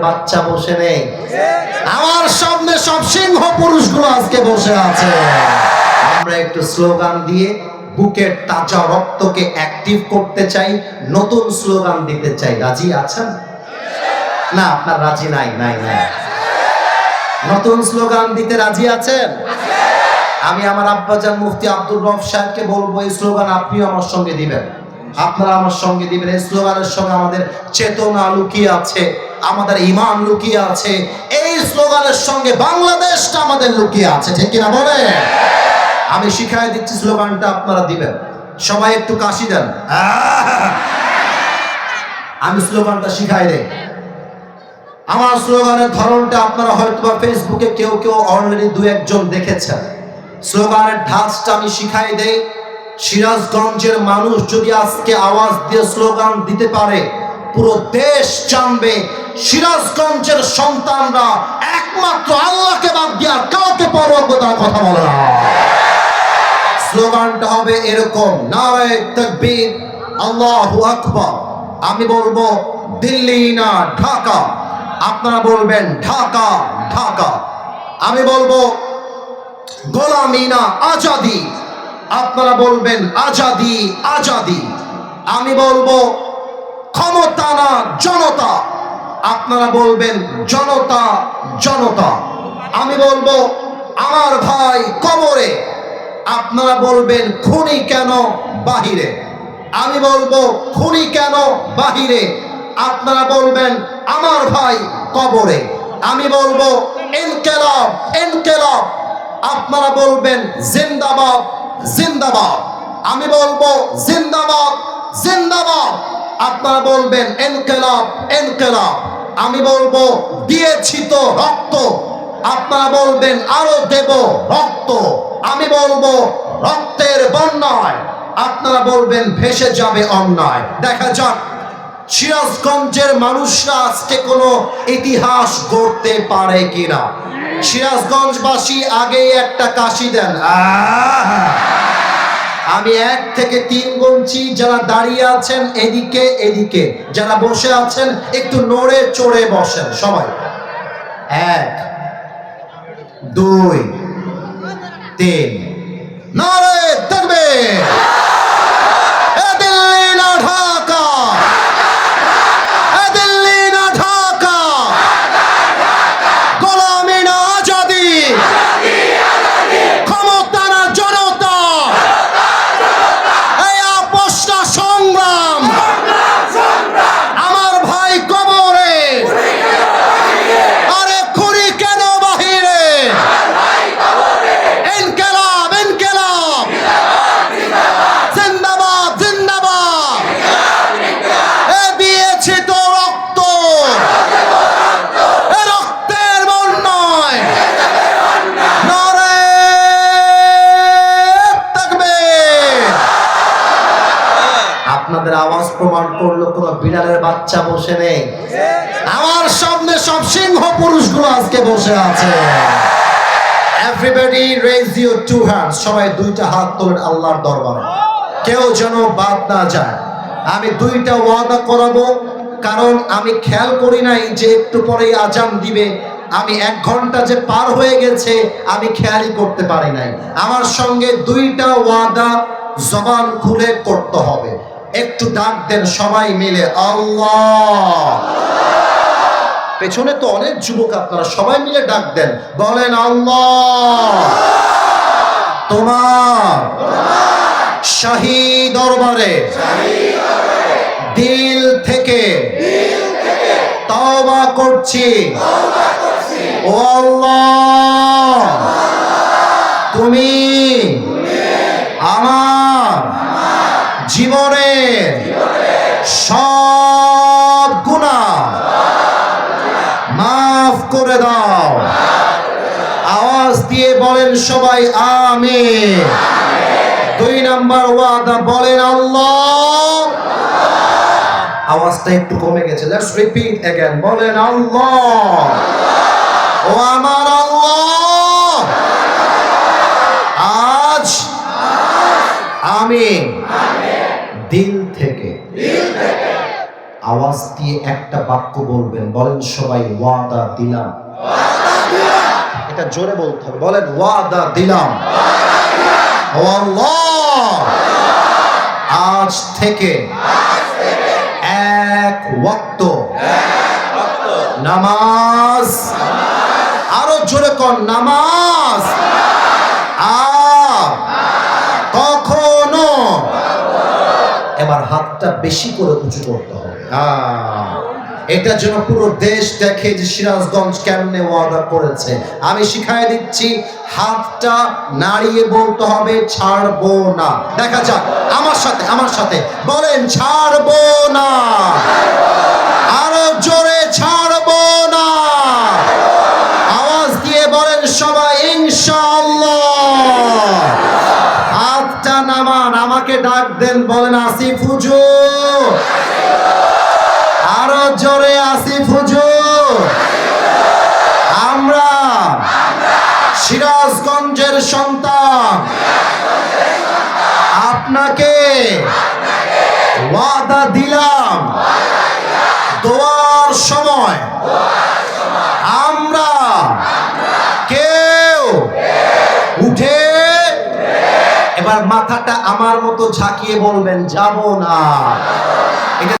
বাচ্চা বসে নেই। আমার সামনে সব সিংহ পুরুষগুলো আজকে বসে আছে। আমরা একটু স্লোগান দিয়ে বুকের তাজা রক্তকে অ্যাক্টিভ করতে চাই, নতুন স্লোগান দিতে চাই। রাজি আছেন? না, আপনার রাজি নাই নাই নাই। নতুন স্লোগান দিতে রাজি আছেন? আমি আমার আব্বাজান মুফতি আব্দুর রব সাহেবকে বলব, এই স্লোগান আপনিও আমার সঙ্গে দিবেন। আপনারা আমার সঙ্গে দিবেন, এই স্লোগানের সঙ্গে আমাদের চেতনা লুকিয়ে আছে, আমাদের ইমান লুকিয়ে আছে, এই স্লোগানের সঙ্গে বাংলাদেশটা আমাদের লুকিয়ে আছে, ঠিক কিনা বলে আমি শিখাই দিচ্ছি স্লোগানটা, আপনারা দিবেন। সবাই একটু কাশি দেন! আমি স্লোগানটা শিখাই দেই। আমার স্লোগানের ধরনটা আপনারা হয়তো বা ফেসবুকে কেউ কেউ অলরেডি দু একজন দেখেছেন। স্লোগানের ঢাঁচটা আমি শিখাই দেই। সিরাজগঞ্জের মানুষ যদি আজকে আওয়াজ দিয়ে স্লোগান দিতে পারে, পুরো দেশ জানবে সিরাজগঞ্জের সন্তানরা একমাত্র আল্লাহকে বাদ দিয়ে আর কাউকে পরবতার কথা বলে না। স্লোগানটা হবে এরকম, নারায় তকবীর, আল্লাহু আকবার। আমি বলব, দিল্লি না, ঢাকা। আপনারা বলবেন, ঢাকা ঢাকা। আমি বলব, গোলামি না, আজাদি। আপনারা বলবেন, আজাদি আজাদি। আমি বলব, ক্ষমতা না জনতা। আপনারা বলবেন, জনতা জনতা। আমি বলব, আমার ভাই কবরে আপনারা বলবেন, খুনি কেন বাহিরে? আমি বলব, খুনি কেন বাহিরে? আপনারা বলবেন, আমার ভাই কবরে। আমি বলব ইনকেলাব ইনকেলাব আপনারা বলবেন, জিন্দাবাদ। জিন্দাবাদ। আমি বলব জিন্দাবাদ জিন্দাবাদ। আপনারা বলবেন এনকেলাব এনকেলাব। আমি বলব দিয়েছি তো রক্ত। আপনারা বলবেন আরও দেব রক্ত। আমি বলব রক্তের বন্যায় আপনারা বলবেন ভেসে যাবে অন্যায়। দেখা যাক। সিরাজগঞ্জের মানুষরা আজকে কোনো ইতিহাস গড়তে পারে কিনা? সিরাজগঞ্জবাসী আগেই একটা কাশি দেন। আমি এক থেকে তিন গুনছি, যারা দাঁড়িয়ে আছেন এদিকে এদিকে। যারা বসে আছেন, একটু নড়ে চড়ে বসেন সবাই। এক, দুই, তিন। নারে দেখবে এ দিল্লি না ঢাকা এ দিল্লি না ঢাকা গোলামি না আজাদি ক্ষমতা না জনতা এই আপোষটা সংগ্রাম আমার ভাই কবরে আরে খুরি কেন বাহিরে ইনকেলাব ইনকেলাব জিন্দাবাদ জিন্দাবাদ এ দিয়েছি তো রক্ত এ রক্তের বন্যায় নারে তাকবীর আপনাদের আওয়াজ প্রমাণ করল, কোনো বিড়ালের বাচ্চা বসে নেই। আমার সামনে সব সিংহ পুরুষগুলো আজকে বসে আছে। Everybody raise your two hands সবাই দুইটা হাত তোলেন আল্লাহর দরবারে। কেউ যেন বাদ না যায়। আমি দুইটা ওয়াদা করাবো, কারণ আমি খেয়াল করি নাই যে একটু পরেই আজান দিবে। আমি এক ঘণ্টা যে পার হয়ে গেছে, আমি খেয়ালই করতে পারি নাই। আমার সঙ্গে দুইটা ওয়াদা জবান খুলে করতে হবে। একটু ডাক দেন সবাই মিলে, আল্লাহ। পেছনে তো অনেক যুবক আপনারা, সবাই মিলে ডাক দেন, বলেন আল্লাহ। তোমার শাহী দরবারে দিল থেকে তওবা করছি। ও আল্লাহ, তুমি আমার জীবনের সব গুণা মাফ করে দাও আওয়াজ দিয়ে বলেন সবাই আমিন দুই নাম্বার ওয়াদা বলেন আল্লাহ আওয়াজটা একটু কমে গেছে লেটস রিপিট अगेन বলেন আল্লাহ ও আমার আল্লাহ আজ আমি দিল থেকে। আওয়াজ দিয়ে একটা বাক্য বলবেন, বলেন সবাই, ওয়াদা দিলাম। এটা জোরে বলতে হবে, বলেন, ওয়াদা দিলাম। আজ থেকে এক ওয়াক্ত নামাজ, আরও জোরে কর নামাজ আর কখনো এবার হাতটা বেশি করে উঁচু করতে হবে। এটা যেন পুরো দেশ দেখে যে সিরাজগঞ্জ কেমনে ওয়াদা করেছে। আমি শিখাই দিচ্ছি, হাতটা নাড়িয়ে বলতে হবে, ছাড়বো না। দেখা যাক, আমার সাথে আমার সাথে। বলেন, ছাড়বো না। আরও জোরে ছাড়বো না। আওয়াজ দিয়ে বলেন সবাই, ইনশাআল্লাহ। হাতটা নামান, আমাকে ডাক দেন, বলেন, আসিফ হুজুর। জোরে হুজুর আমরা সিরাজগঞ্জের সন্তান। আপনাকে ওয়াদা দিলাম। দোয়ার সময় আমরা কেউ উঠে এবার মাথাটা আমার মতো ঝাঁকিয়ে বলবেন, যাব না।